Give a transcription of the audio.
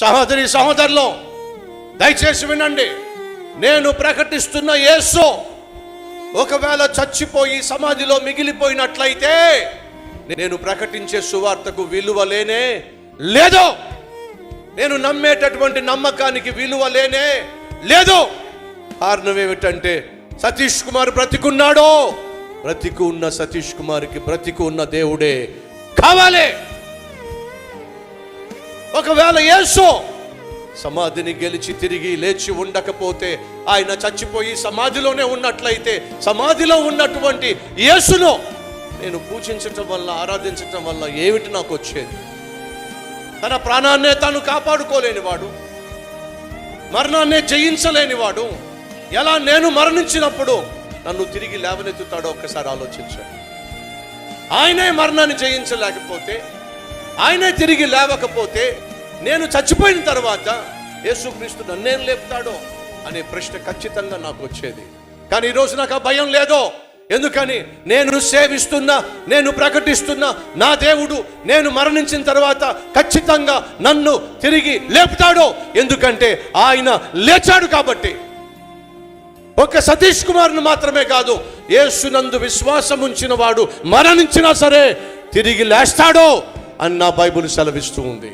సహోదరి సహోదరులు దయచేసి వినండి. నేను ప్రకటిస్తున్న యేసు ఒకవేళ చచ్చిపోయి సమాధిలో మిగిలిపోయినట్లయితే నేను ప్రకటించే సువార్తకు విలువ లేనే లేదు. నేను నమ్మేటటువంటి నమ్మకానికి విలువ లేనే లేదు. కారణం ఏమిటంటే సతీష్ కుమార్ బ్రతికున్నాడో. బ్రతికు ఉన్న సతీష్ కుమార్కి బ్రతికు ఉన్న దేవుడే కావాలి. ఒకవేళ యేసు సమాధిని గెలిచి తిరిగి లేచి ఉండకపోతే ఆయన చచ్చిపోయి సమాధిలోనే ఉన్నట్లయితే సమాధిలో ఉన్నటువంటి యేసును నేను పూజించటం వల్ల ఆరాధించటం వల్ల ఏమిటి నాకు వచ్చేది? తన ప్రాణాన్నే తాను కాపాడుకోలేనివాడు మరణాన్నే జయించలేనివాడు ఎలా నేను మరణించినప్పుడు నన్ను తిరిగి లేవనెత్తుతాడో ఒక్కసారి ఆలోచించాడు. ఆయనే మరణాన్ని జయించలేకపోతే ఆయనే తిరిగి లేవకపోతే నేను చచ్చిపోయిన తర్వాత యేసుక్రీస్తు నన్నేం లేపుతాడో అనే ప్రశ్న ఖచ్చితంగా నాకు వచ్చేది. కానీ ఈరోజు నాకు ఆ భయం లేదో ఎందుకని నేను సేవిస్తున్నా నేను ప్రకటిస్తున్నా నా దేవుడు నేను మరణించిన తర్వాత ఖచ్చితంగా నన్ను తిరిగి లేపుతాడో ఎందుకంటే ఆయన లేచాడు కాబట్టి. ఒక సతీష్ కుమార్ను మాత్రమే కాదు యేసునందు విశ్వాసం ఉంచిన వాడు మరణించినా సరే తిరిగి లేస్తాడో. అని నా బైబుల్ సెలవిస్తూ ఉంది.